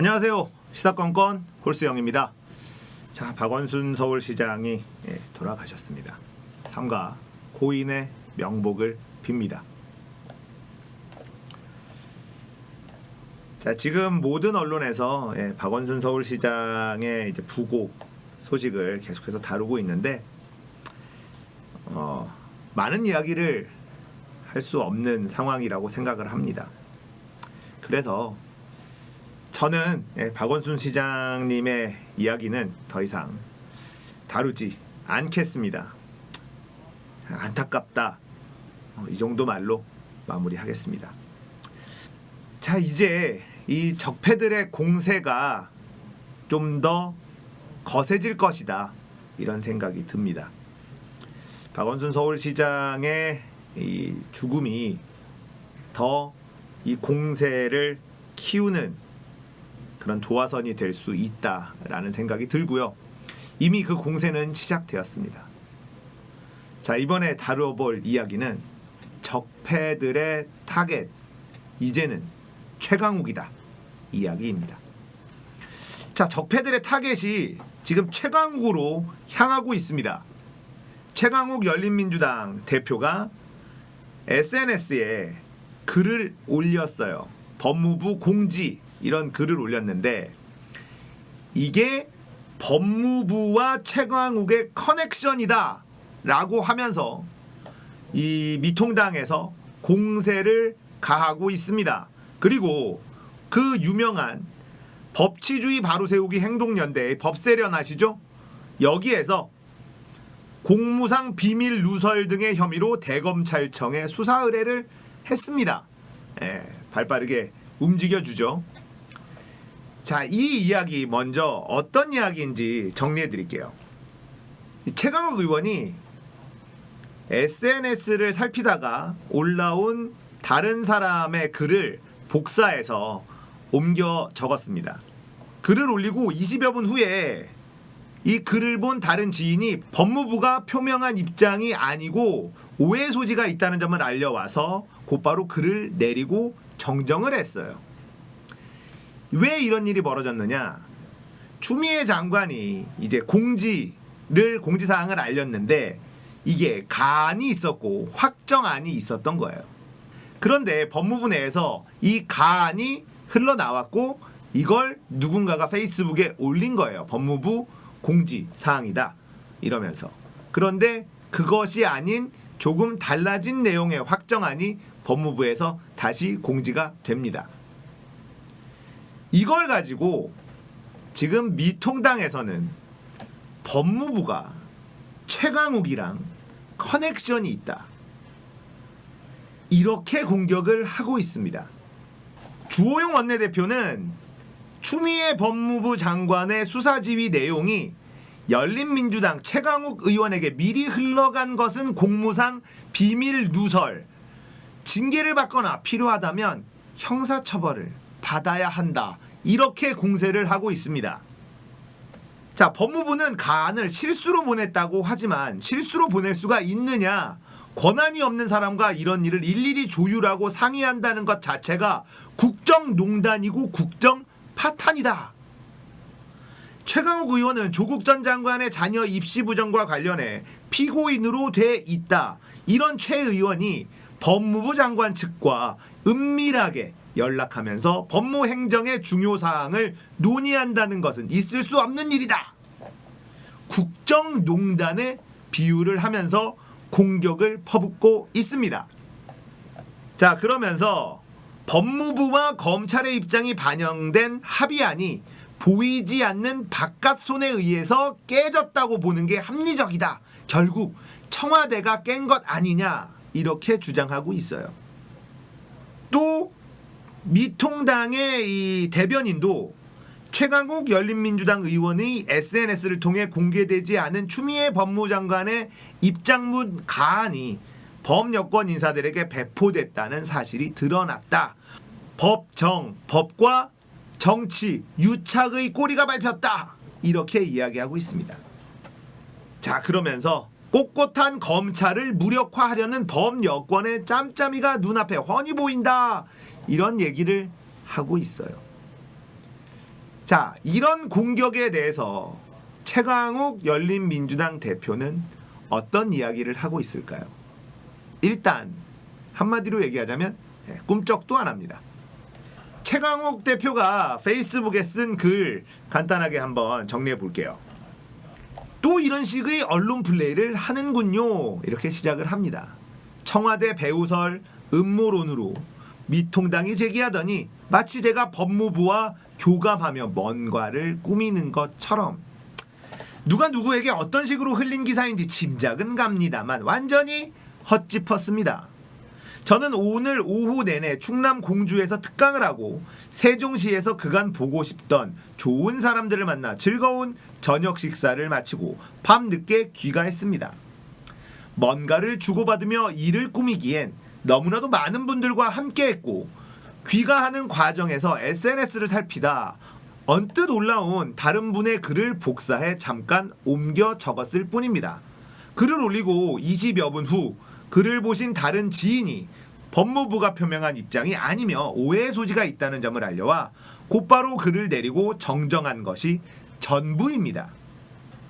안녕하세요. 시사건건 홀수영입니다. 자, 박원순 서울시장이 예, 돌아가셨습니다. 삼가 고인의 명복을 빕니다. 자, 지금 모든 언론에서 예, 박원순 서울시장의 이제 부고 소식을 계속해서 다루고 있는데 어, 많은 이야기를 할 수 없는 상황이라고 생각을 합니다. 그래서 저는 예, 박원순 시장님의 이야기는 더 이상 다루지 않겠습니다. 안타깝다. 어, 이 정도 말로 마무리하겠습니다. 자, 이제 이 적폐들의 공세가 좀 더 거세질 것이다. 이런 생각이 듭니다. 박원순 서울시장의 이 죽음이 더 이 공세를 키우는 그런 도화선이 될 수 있다라는 생각이 들고요. 이미 그 공세는 시작되었습니다. 자, 이번에 다뤄볼 이야기는 적폐들의 타겟 이제는 최강욱이다 이야기입니다. 자, 적폐들의 타겟이 지금 최강욱으로 향하고 있습니다. 최강욱 열린민주당 대표가 SNS에 글을 올렸어요. 법무부 공지 이런 글을 올렸는데 이게 법무부와 최강욱의 커넥션이다 라고 하면서 이 미통당에서 공세를 가하고 있습니다. 그리고 그 유명한 법치주의 바로 세우기 행동연대의 법세련 아시죠? 여기에서 공무상 비밀 누설 등의 혐의로 대검찰청에 수사 의뢰를 했습니다. 예, 발빠르게 움직여주죠. 자, 이 이야기 먼저 어떤 이야기인지 정리해 드릴게요. 최강욱 의원이 SNS를 살피다가 올라온 다른 사람의 글을 복사해서 옮겨 적었습니다. 글을 올리고 20여 분 후에 이 글을 본 다른 지인이 법무부가 표명한 입장이 아니고 오해 소지가 있다는 점을 알려와서 곧바로 글을 내리고 정정을 했어요. 왜 이런 일이 벌어졌느냐? 추미애 장관이 이제 공지를 공지 사항을 알렸는데 이게 가안이 있었고 확정안이 있었던 거예요. 그런데 법무부 내에서 이 가안이 흘러나왔고 이걸 누군가가 페이스북에 올린 거예요. 법무부 공지 사항이다. 이러면서. 그런데 그것이 아닌 조금 달라진 내용의 확정안이 법무부에서 다시 공지가 됩니다. 이걸 가지고 지금 미통당에서는 법무부가 최강욱이랑 커넥션이 있다. 이렇게 공격을 하고 있습니다. 주호영 원내대표는 추미애 법무부 장관의 수사 지휘 내용이 열린민주당 최강욱 의원에게 미리 흘러간 것은 공무상 비밀 누설, 징계를 받거나 필요하다면 형사처벌을 받아야 한다. 이렇게 공세를 하고 있습니다. 자, 법무부는 가안을 실수로 보냈다고 하지만 실수로 보낼 수가 있느냐? 권한이 없는 사람과 이런 일을 일일이 조율하고 상의한다는 것 자체가 국정농단이고 국정 파탄이다. 최강욱 의원은 조국 전 장관의 자녀 입시 부정과 관련해 피고인으로 돼 있다. 이런 최 의원이 법무부 장관 측과 은밀하게 연락하면서 법무 행정의 중요 사항을 논의한다는 것은 있을 수 없는 일이다. 국정농단에 비유를 하면서 공격을 퍼붓고 있습니다. 자, 그러면서 법무부와 검찰의 입장이 반영된 합의안이 보이지 않는 바깥 손에 의해서 깨졌다고 보는 게 합리적이다. 결국 청와대가 깬 것 아니냐 이렇게 주장하고 있어요. 또 미통당의 이 대변인도 최강욱 열린민주당 의원의 SNS를 통해 공개되지 않은 추미애 법무장관의 입장문 가안이 범여권 인사들에게 배포됐다는 사실이 드러났다. 법 정, 법과 정치, 유착의 꼬리가 밟혔다. 이렇게 이야기하고 있습니다. 자, 그러면서 꼿꼿한 검찰을 무력화하려는 범여권의 짬짬이가 눈앞에 훤히 보인다. 이런 얘기를 하고 있어요. 자, 이런 공격에 대해서 최강욱 열린민주당 대표는 어떤 이야기를 하고 있을까요? 일단 한마디로 얘기하자면 예, 꿈쩍도 안 합니다. 최강욱 대표가 페이스북에 쓴 글 간단하게 한번 정리해 볼게요. 또 이런 식의 언론 플레이를 하는군요. 이렇게 시작을 합니다. 청와대 배우설 음모론으로 미통당이 제기하더니 마치 제가 법무부와 교감하며 뭔가를 꾸미는 것처럼 누가 누구에게 어떤 식으로 흘린 기사인지 짐작은 갑니다만 완전히 헛짚었습니다. 저는 오늘 오후 내내 충남 공주에서 특강을 하고 세종시에서 그간 보고 싶던 좋은 사람들을 만나 즐거운 저녁 식사를 마치고 밤늦게 귀가했습니다. 뭔가를 주고받으며 일을 꾸미기엔 너무나도 많은 분들과 함께했고 귀가하는 과정에서 SNS를 살피다 언뜻 올라온 다른 분의 글을 복사해 잠깐 옮겨 적었을 뿐입니다. 글을 올리고 20여 분 후 글을 보신 다른 지인이 법무부가 표명한 입장이 아니며 오해의 소지가 있다는 점을 알려와 곧바로 글을 내리고 정정한 것이 전부입니다.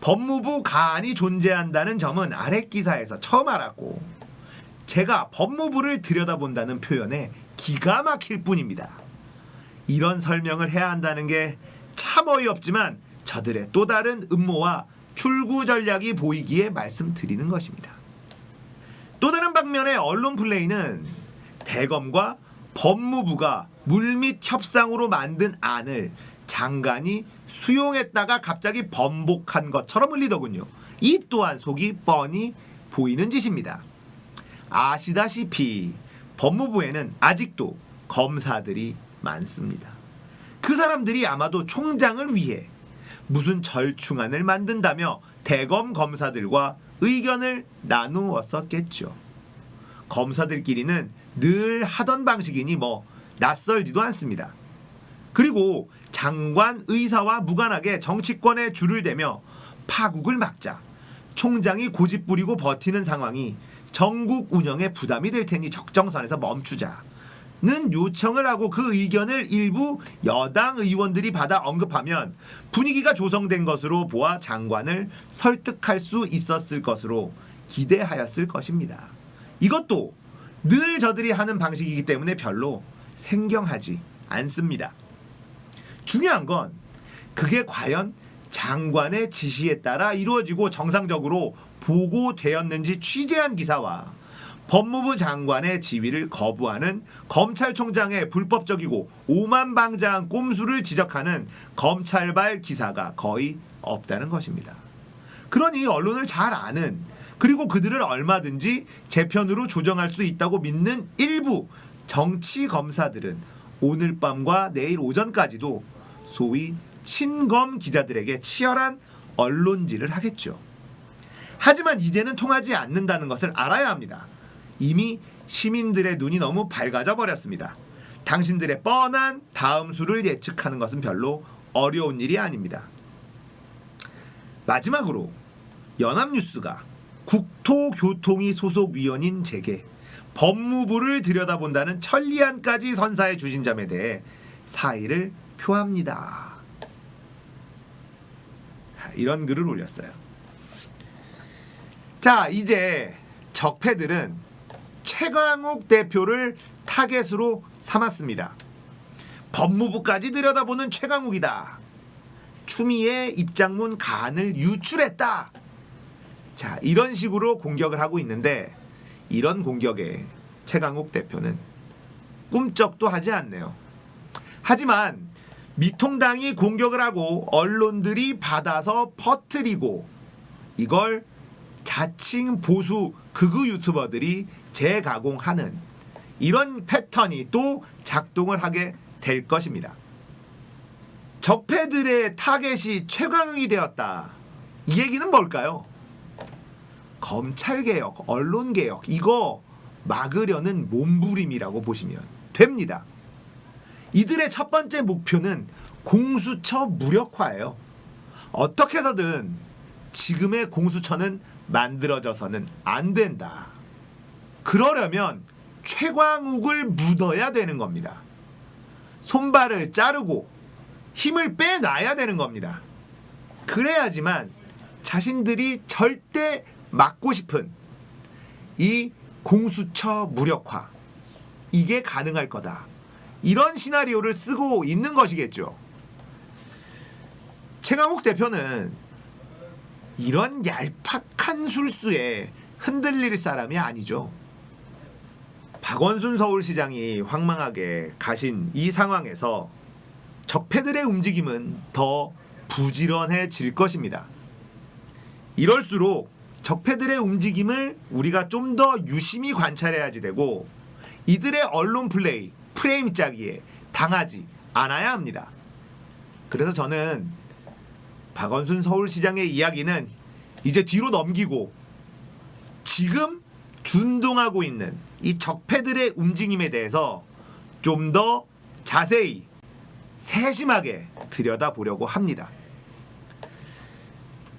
법무부 가안이 존재한다는 점은 아래 기사에서 처음 알았고 제가 법무부를 들여다본다는 표현에 기가 막힐 뿐입니다. 이런 설명을 해야 한다는 게 참 어이없지만 저들의 또 다른 음모와 출구 전략이 보이기에 말씀드리는 것입니다. 또 다른 방면의 언론 플레이는 대검과 법무부가 물밑 협상으로 만든 안을 장관이 수용했다가 갑자기 번복한 것처럼 흘리더군요. 이 또한 속이 뻔히 보이는 짓입니다. 아시다시피 법무부에는 아직도 검사들이 많습니다. 그 사람들이 아마도 총장을 위해 무슨 절충안을 만든다며 대검 검사들과 의견을 나누었었겠죠. 검사들끼리는 늘 하던 방식이니 뭐 낯설지도 않습니다. 그리고 장관 의사와 무관하게 정치권에 줄을 대며 파국을 막자 총장이 고집 부리고 버티는 상황이 전국 운영에 부담이 될 테니 적정선에서 멈추자. 는 요청을 하고 그 의견을 일부 여당 의원들이 받아 언급하면 분위기가 조성된 것으로 보아 장관을 설득할 수 있었을 것으로 기대하였을 것입니다. 이것도 늘 저들이 하는 방식이기 때문에 별로 생경하지 않습니다. 중요한 건 그게 과연 장관의 지시에 따라 이루어지고 정상적으로 보고되었는지 취재한 기사와 법무부 장관의 지위를 거부하는 검찰총장의 불법적이고 오만방자한 꼼수를 지적하는 검찰발 기사가 거의 없다는 것입니다. 그러니 언론을 잘 아는 그리고 그들을 얼마든지 제 편으로 조정할 수 있다고 믿는 일부 정치 검사들은 오늘 밤과 내일 오전까지도 소위 친검 기자들에게 치열한 언론질을 하겠죠. 하지만 이제는 통하지 않는다는 것을 알아야 합니다. 이미 시민들의 눈이 너무 밝아져 버렸습니다. 당신들의 뻔한 다음 수를 예측하는 것은 별로 어려운 일이 아닙니다. 마지막으로 연합뉴스가 국토교통위 소속 위원인 제게 법무부를 들여다본다는 천리안까지 선사해 주신 점에 대해 사의를 표합니다. 자, 이런 글을 올렸어요. 자, 이제 적폐들은 최강욱 대표를 타겟으로 삼았습니다. 법무부까지 들여다보는 최강욱이다. 추미애 입장문 간을 유출했다. 자, 이런 식으로 공격을 하고 있는데 이런 공격에 최강욱 대표는 꿈쩍도 하지 않네요. 하지만 미통당이 공격을 하고 언론들이 받아서 퍼뜨리고 이걸 자칭 보수 극우 유튜버들이 재가공하는 이런 패턴이 또 작동을 하게 될 것입니다. 적폐들의 타겟이 최강욱이 되었다. 이 얘기는 뭘까요? 검찰 개혁, 언론 개혁 이거 막으려는 몸부림이라고 보시면 됩니다. 이들의 첫 번째 목표는 공수처 무력화예요. 어떻게 해서든 지금의 공수처는 만들어져서는 안 된다. 그러려면 최광욱을 묻어야 되는 겁니다. 손발을 자르고 힘을 빼놔야 되는 겁니다. 그래야지만 자신들이 절대 막고 싶은 이 공수처 무력화 이게 가능할 거다. 이런 시나리오를 쓰고 있는 것이겠죠. 최강욱 대표는 이런 얄팍한 술수에 흔들릴 사람이 아니죠. 박원순 서울시장이 황망하게 가신 이 상황에서 적폐들의 움직임은 더 부지런해질 것입니다. 이럴수록 적폐들의 움직임을 우리가 좀 더 유심히 관찰해야지 되고 이들의 언론 플레이, 프레임 짜기에 당하지 않아야 합니다. 그래서 저는 박원순 서울시장의 이야기는 이제 뒤로 넘기고 지금 준동하고 있는 이 적폐들의 움직임에 대해서 좀 더 자세히 세심하게 들여다보려고 합니다.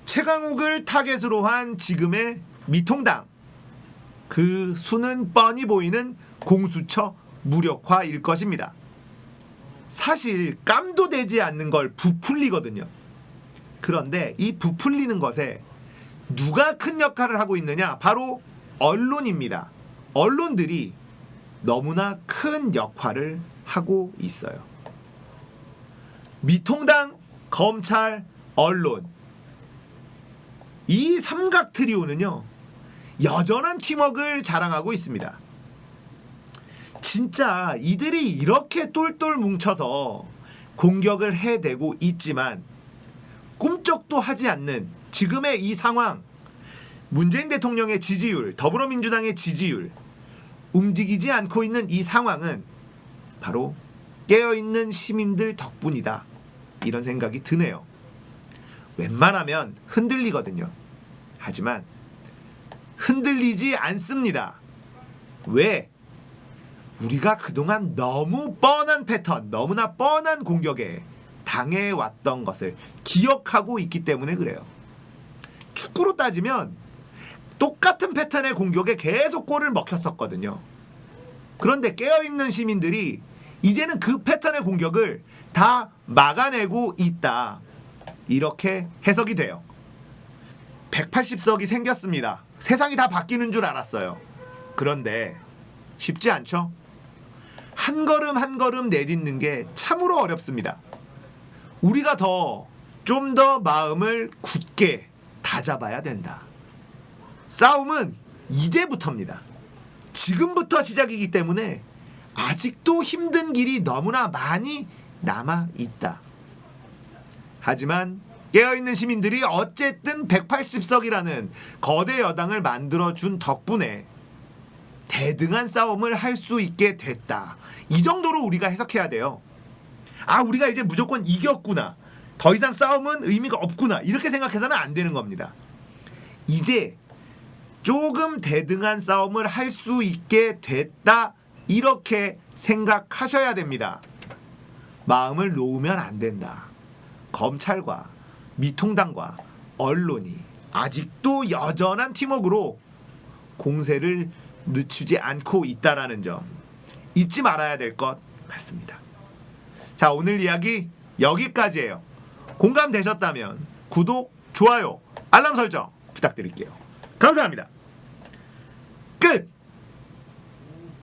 최강욱을 타겟으로 한 지금의 미통당 그 수는 뻔히 보이는 공수처 무력화일 것입니다. 사실 깜도 되지 않는 걸 부풀리거든요. 그런데 이 부풀리는 것에 누가 큰 역할을 하고 있느냐? 바로 언론입니다. 언론들이 너무나 큰 역할을 하고 있어요. 미통당, 검찰, 언론. 이 삼각 트리오는요, 여전한 팀워크를 자랑하고 있습니다. 진짜 이들이 이렇게 똘똘 뭉쳐서 공격을 해대고 있지만 꿈쩍도 하지 않는 지금의 이 상황, 문재인 대통령의 지지율, 더불어민주당의 지지율, 움직이지 않고 있는 이 상황은 바로 깨어있는 시민들 덕분이다. 이런 생각이 드네요. 웬만하면 흔들리거든요. 하지만 흔들리지 않습니다. 왜? 우리가 그동안 너무 뻔한 패턴, 너무나 뻔한 공격에 당해왔던 것을 기억하고 있기 때문에 그래요. 축구로 따지면 똑같은 패턴의 공격에 계속 골을 먹혔었거든요. 그런데 깨어있는 시민들이 이제는 그 패턴의 공격을 다 막아내고 있다. 이렇게 해석이 돼요. 180석이 생겼습니다. 세상이 다 바뀌는 줄 알았어요. 그런데 쉽지 않죠? 한 걸음 한 걸음 내딛는 게 참으로 어렵습니다. 우리가 더좀더 마음을 굳게 다잡아야 된다. 싸움은 이제부터입니다. 지금부터 시작이기 때문에 아직도 힘든 길이 너무나 많이 남아 있다. 하지만 깨어있는 시민들이 어쨌든 180석이라는 거대 여당을 만들어준 덕분에 대등한 싸움을 할 수 있게 됐다. 이 정도로 우리가 해석해야 돼요. 아, 우리가 이제 무조건 이겼구나. 더 이상 싸움은 의미가 없구나. 이렇게 생각해서는 안 되는 겁니다. 이제 조금 대등한 싸움을 할 수 있게 됐다. 이렇게 생각하셔야 됩니다. 마음을 놓으면 안 된다. 검찰과 미통당과 언론이 아직도 여전한 팀워크로 공세를 늦추지 않고 있다라는 점 잊지 말아야 될 것 같습니다. 자, 오늘 이야기 여기까지예요. 공감되셨다면 구독, 좋아요, 알람 설정 부탁드릴게요. 감사합니다.